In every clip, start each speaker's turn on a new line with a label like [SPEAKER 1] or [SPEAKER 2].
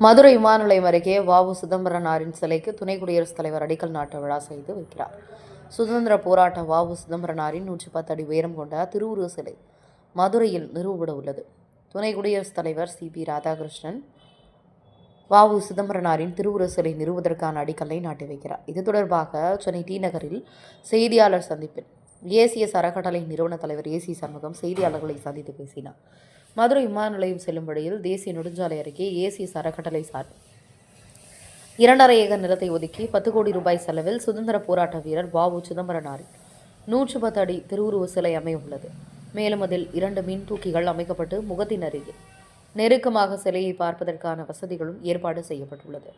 [SPEAKER 1] மதுரை விமான நிலையம் அருகே வாவு சிதம்பரனாரின் சிலைக்கு துணை குடியரசுத் தலைவர் அடிக்கல் நாட்ட விழா செய்து வைக்கிறார். சுதந்திர போராட்ட வாவு சிதம்பரனாரின் நூற்றி பத்து அடி உயரம் கொண்ட திருவுருவ சிலை மதுரையில் நிறுவப்பட உள்ளது. துணை குடியரசுத் தலைவர் சி. பி. ராதாகிருஷ்ணன் வாவு சிதம்பரனாரின் திருவுருவ சிலை நிறுவுவதற்கான அடிக்கல்லை நாட்டி வைக்கிறார். இது தொடர்பாக சென்னை டி நகரில் செய்தியாளர் சந்திப்பில் தேசிய அறக்கட்டளை நிறுவன தலைவர் ஏசி சண்முகம் செய்தியாளர்களை சந்தித்து பேசினார். மதுரை விமான நிலையம் செல்லும் வழியில் தேசிய நெடுஞ்சாலை அருகே ஏசி சரக்கட்டளை சார்பில் இரண்டரை ஏக்கர் நிலத்தை ஒதுக்கி பத்து கோடி ரூபாய் செலவில் சுதந்திர போராட்ட வீரர் பாபு சிதம்பரனாரின். நூற்று பத்து அடி திருவுருவ சிலை அமைய உள்ளது. மேலும் அதில் இரண்டு மின் தூக்கிகள் அமைக்கப்பட்டு முகத்தின் அருகே. நெருக்கமாக சிலையை பார்ப்பதற்கான வசதிகளும் ஏற்பாடு செய்யப்பட்டுள்ளது.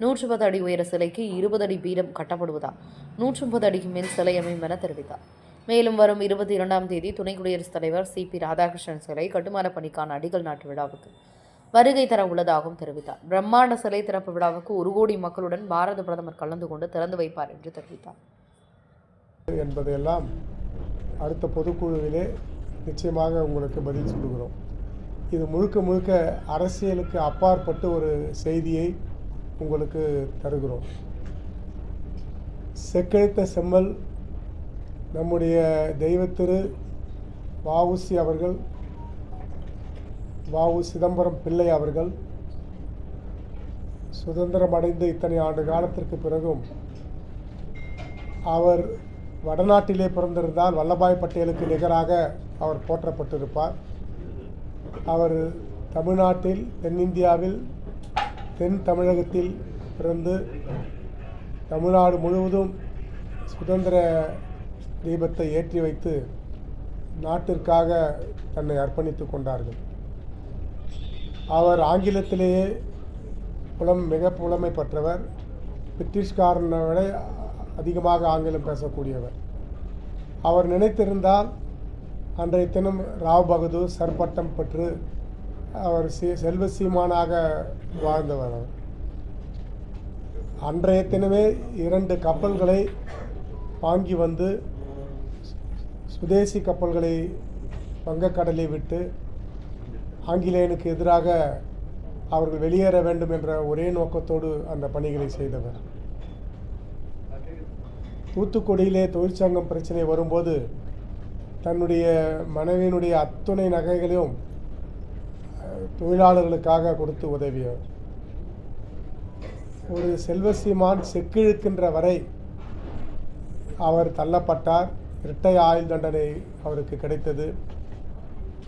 [SPEAKER 1] நூற்று பத்து அடி உயர சிலைக்கு இருபது அடி பீடம் கட்டப்படுவதால் நூற்று முப்பது அடிக்கு மேல் சிலை அமையும் என தெரிவித்தார். மேலும் வரும் இருபத்தி இரண்டாம் தேதி துணை குடியரசுத் தலைவர் சி பி ராதாகிருஷ்ணன் சிலை கட்டுமான பணிக்கான அடிக்கல் நாட்டு விழாவுக்கு வருகை தர உள்ளதாகவும் தெரிவித்தார். பிரம்மாண்ட சிலை திறப்பு விழாவுக்கு ஒரு கோடி மக்களுடன் பாரத பிரதமர் கலந்து கொண்டு திறந்து வைப்பார் என்று தெரிவித்தார்.
[SPEAKER 2] என்பதையெல்லாம் அடுத்த பொதுக்குழுவிலே நிச்சயமாக உங்களுக்கு பதில் சொல்லுகிறோம். இது முழுக்க முழுக்க அரசியலுக்கு அப்பாற்பட்டு ஒரு செய்தியை உங்களுக்கு தருகிறோம். செக்கெழுத்த செம்மல் நம்முடைய தெய்வத்திரு வஉசி அவர்கள் வாவு சிதம்பரம் பிள்ளை அவர்கள் சுதந்திரம் அடைந்து இத்தனை ஆண்டு காலத்திற்கு பிறகும் அவர் வடநாட்டிலே பிறந்திருந்தால் வல்லபாய் பட்டேலுக்கு நிகராக அவர் போற்றப்பட்டிருப்பார். அவர் தமிழ்நாட்டில் தென்னிந்தியாவில் தென் தமிழகத்தில் பிறந்து தமிழ்நாடு முழுவதும் சுதந்திர தீபத்தை ஏற்றி வைத்து நாட்டிற்காக தன்னை அர்ப்பணித்து கொண்டார்கள். அவர் ஆங்கிலத்திலேயே புலம் மிக புலமை பெற்றவர். பிரிட்டிஷ்காரனை விட அதிகமாக ஆங்கிலம் பேசக்கூடியவர். அவர் நினைத்திருந்தால் அன்றைய தினம் ராவ் பகதூர் சர்பட்டம் பெற்று அவர் சி செல்வ சீமானாக வாழ்ந்தவர் அவர். அன்றைய தினமே இரண்டு கப்பல்களை வாங்கி வந்து சுதேசி கப்பல்களை வங்கக்கடலை விட்டு ஆங்கிலேயனுக்கு எதிராக அவர்கள் வெளியேற வேண்டும் என்ற ஒரே நோக்கத்தோடு அந்த பணிகளை செய்தவர். தூத்துக்குடியிலே தொழிற்சங்கம் பிரச்சனை வரும்போது தன்னுடைய மனைவியினுடைய அத்துணை நகைகளையும் தொழிலாளர்களுக்காக கொடுத்து உதவியவர். ஒரு செல்வசீமான் செக்கிழுக்கின்ற வரை அவர் தள்ளப்பட்டார். இரட்டை ஆயுள் தண்டனை அவருக்கு கிடைத்தது.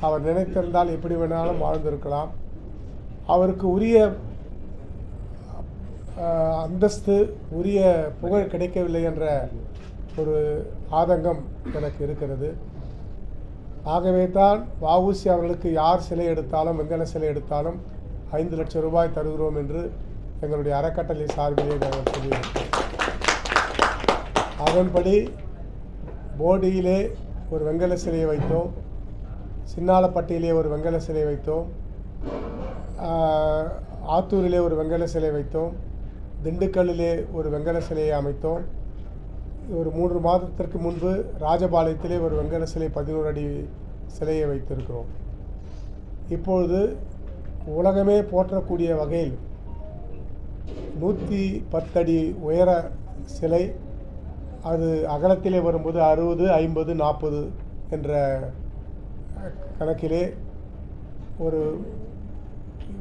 [SPEAKER 2] அவர் நினைத்திருந்தால் எப்படி வேணாலும் வாழ்ந்திருக்கலாம். அவருக்கு உரிய அந்தஸ்து உரிய புகழ் கிடைக்கவில்லை என்ற ஒரு ஆதங்கம் எனக்கு இருக்கிறது. ஆகவே தான் வவுசி அவர்களுக்கு யார் சிலை எடுத்தாலும் வெங்கல சிலை எடுத்தாலும் ஐந்து லட்சம் ரூபாய் தருகிறோம் என்று எங்களுடைய அறக்கட்டளை சார்பிலே நாங்கள் சொல்லியிருக்கிறோம். அதன்படி போடியிலே ஒரு வெங்கல சிலையை வைத்தோம். சின்னாலப்பட்டியிலே ஒரு வெங்கல சிலை வைத்தோம். ஆத்தூரிலே ஒரு வெங்கல சிலை வைத்தோம். திண்டுக்கல்லிலே ஒரு வெங்கல சிலையை அமைத்தோம். ஒரு மூன்று மாதத்திற்கு முன்பு ராஜபாளையத்திலே ஒரு வெங்கல சிலை பதினோரு அடி சிலையை வைத்திருக்கிறோம். இப்பொழுது உலகமே போற்றக்கூடிய வகையில் நூற்றி பத்தடி உயர சிலை அது அகலத்திலே வரும்போது அறுபது ஐம்பது நாற்பது என்ற கணக்கிலே ஒரு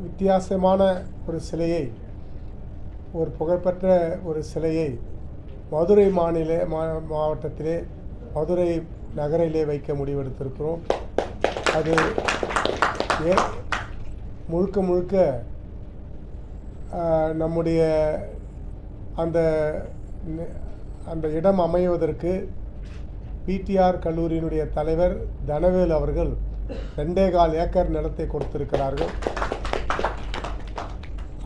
[SPEAKER 2] வித்தியாசமான ஒரு சிலையை ஒரு புகழ்பெற்ற ஒரு சிலையை மதுரை மாநில மா மாவட்டத்திலே மதுரை நகரிலே வைக்க முடிவெடுத்திருக்கிறோம். அது ஏ முழுக்க முழுக்க நம்முடைய அந்த அந்த இடம் அமைவதற்கு பிடிஆர் கல்லூரியினுடைய தலைவர் தனவேல் அவர்கள் ரெண்டே கால் ஏக்கர் நிலத்தை கொடுத்திருக்கிறார்கள்.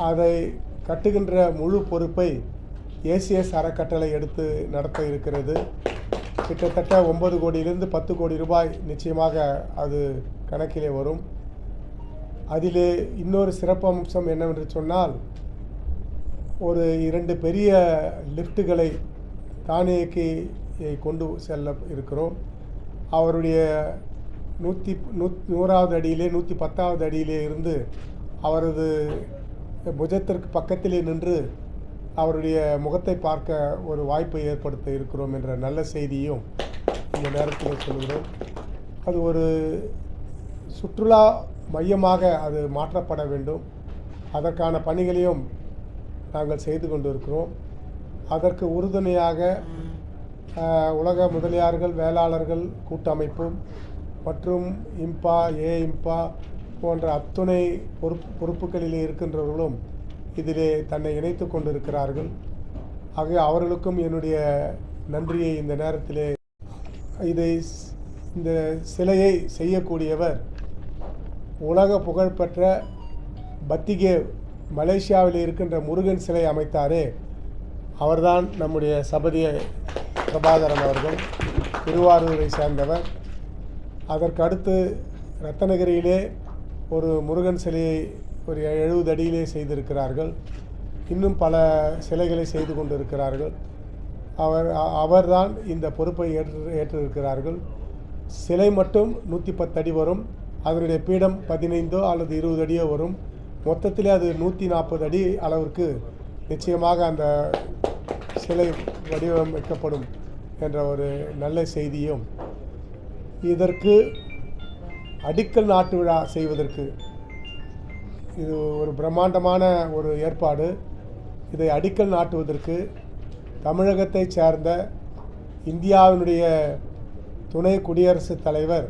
[SPEAKER 2] அதை கட்டுகின்ற முழு பொறுப்பை ஏசிஎஸ் அறக்கட்டளை எடுத்து நடத்த இருக்கிறது. கிட்டத்தட்ட ஒன்பது கோடியிலிருந்து பத்து கோடி ரூபாய் நிச்சயமாக அது கணக்கிலே வரும். அதிலே இன்னொரு சிறப்பு அம்சம் என்னவென்று சொன்னால் ஒரு இரண்டு பெரிய லிஃப்ட்டுகளை தானியக்கி கொண்டு செல்ல இருக்கிறோம். அவருடைய நூற்றி நூத் நூறாவது அடியிலே நூற்றி பத்தாவது அடியிலே இருந்து அவரது புஜத்திற்கு பக்கத்திலே நின்று அவருடைய முகத்தை பார்க்க ஒரு வாய்ப்பை ஏற்படுத்த இருக்கிறோம் என்ற நல்ல செய்தியும் இந்த நேரத்தில் சொல்கிறோம் அது ஒரு சுற்றுலா மையமாக அது மாற்றப்பட வேண்டும். அதற்கான பணிகளையும் நாங்கள் செய்து கொண்டிருக்கிறோம். அதற்கு உறுதுணையாக உலக முதலியார்கள் வேளாளர்கள் கூட்டமைப்பும் மற்றும் இம்பா ஏ இம்பா போன்ற அத்துணை பொறுப்பு பொறுப்புகளில் இருக்கின்றவர்களும் இதிலே தன்னை இணைத்து கொண்டிருக்கிறார்கள். ஆகவே அவர்களுக்கும் என்னுடைய நன்றியை இந்த நேரத்திலே இதை இந்த சிலையை செய்யக்கூடியவர் உலக புகழ்பெற்ற பத்திகே மலேசியாவில் இருக்கின்ற முருகன் சிலை அமைத்தாரே. அவர்தான் நம்முடைய சபதிய பிரபாகரன் அவர்கள் திருவாரூரை சேர்ந்தவர். அதற்கடுத்து ரத்தனகிரியிலே ஒரு முருகன் சிலையை ஒரு எழுபது அடியிலே செய்திருக்கிறார்கள். இன்னும் பல சிலைகளை செய்து கொண்டிருக்கிறார்கள். அவர் அவர்தான் இந்த பொறுப்பை ஏற்று ஏற்றிருக்கிறார்கள். சிலை மட்டும் நூற்றி பத்து அடி வரும். அதனுடைய பீடம் பதினைந்தோ அல்லது இருபது அடியோ வரும். மொத்தத்திலே அது நூற்றி நாற்பது அடி அளவிற்கு நிச்சயமாக அந்த சிலை வடிவமைக்கப்படும் என்ற ஒரு நல்ல செய்தியும் இதற்கு அடிக்கல் நாட்டு விழா செய்வதற்கு இது ஒரு பிரம்மாண்டமான ஒரு ஏற்பாடு. இதை அடிக்கல் நாட்டுவதற்கு தமிழகத்தைச் சேர்ந்த இந்தியாவினுடைய துணை குடியரசுத் தலைவர்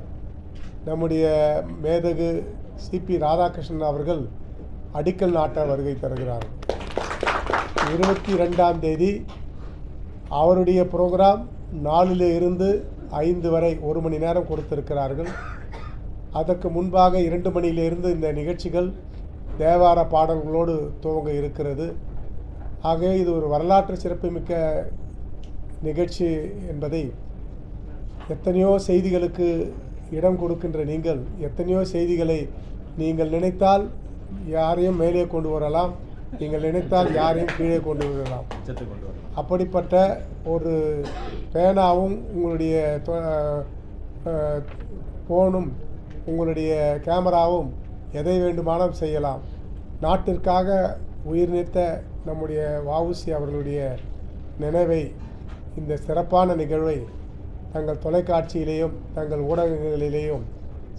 [SPEAKER 2] நம்முடைய மேதகு சிபி ராதாகிருஷ்ணன் அவர்கள் அடிக்கல் நாட்ட வருகை தருகிறார். இருபத்தி ரெண்டாம் தேதி அவருடைய ப்ரோக்ராம் நாலில் இருந்து ஐந்து வரை ஒரு மணி நேரம் கொடுத்திருக்கிறார்கள். அதற்கு முன்பாக இரண்டு மணியிலிருந்து இந்த நிகழ்ச்சிகள் தேவார பாடல்களோடு துவங்க இருக்கிறது. ஆகவே இது ஒரு வரலாற்று சிறப்புமிக்க நிகழ்ச்சி என்பதை எத்தனையோ செய்திகளுக்கு இடம் கொடுக்கின்ற நீங்கள் எத்தனையோ செய்திகளை நீங்கள் நினைத்தால் யாரையும் மேலே கொண்டு வரலாம் நீங்கள் நினைத்தால் யாரையும் கீழே கொண்டு வரலாம்.
[SPEAKER 3] கொண்டு
[SPEAKER 2] அப்படிப்பட்ட ஒரு பேனாவும் உங்களுடைய தொ- ஃபோனும் உங்களுடைய கேமராவும் எதை வேண்டுமானாலும் செய்யலாம். நாட்டிற்காக உயிர் நீத்த நம்முடைய வஉசி அவர்களுடைய நினைவை இந்த சிறப்பான நிகழ்வை தங்கள் தொலைக்காட்சியிலேயும் தங்கள் ஊடகங்களிலேயும்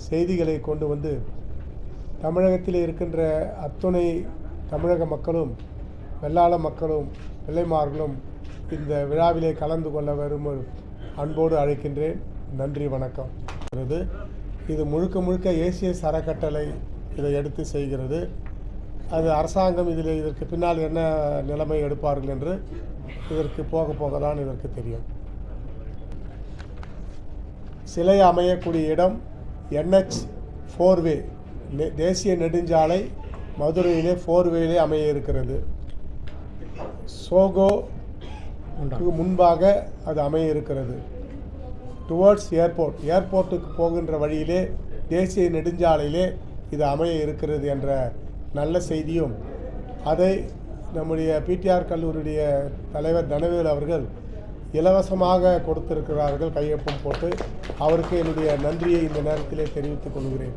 [SPEAKER 2] செய்திகளை கொண்டு வந்து தமிழகத்தில் இருக்கின்ற அத்துணை தமிழக மக்களும் வெள்ளாள மக்களும் பிள்ளைமார்களும் இந்த விழாவிலே கலந்து கொள்ள வரும் அன்போடு அழைக்கின்றேன். நன்றி வணக்கம். இது இது முழுக்க முழுக்க ஏசிய சரக்கட்டளை இதை எடுத்து செய்கிறது. அது அரசாங்கம் இதில் இதற்கு பின்னால் என்ன நிலைமை எடுப்பார்கள் என்று இதற்கு போக போக தான் இதற்கு தெரியும். சிலை அமையக்கூடிய இடம் என்ஹெச் ஃபோர்வே தேசிய நெடுஞ்சாலை மதுரையிலே ஃபோர்வேலே அமைய இருக்கிறது. சோகோ முன்பாக அது அமைய இருக்கிறது. டுவர்ட்ஸ் ஏர்போர்ட் ஏர்போர்ட்டுக்கு போகின்ற வழியிலே தேசிய நெடுஞ்சாலையிலே இது அமைய இருக்கிறது என்ற நல்ல செய்தியும் அதை நம்முடைய பிடிஆர் கல்லூரியுடைய தலைவர் தனவேல் அவர்கள் இலவசமாக கொடுத்திருக்கிறார்கள் கையொப்பம் போட்டு. அவருக்கு என்னுடைய நன்றியை இந்த நேரத்திலே தெரிவித்துக் கொள்கிறேன்.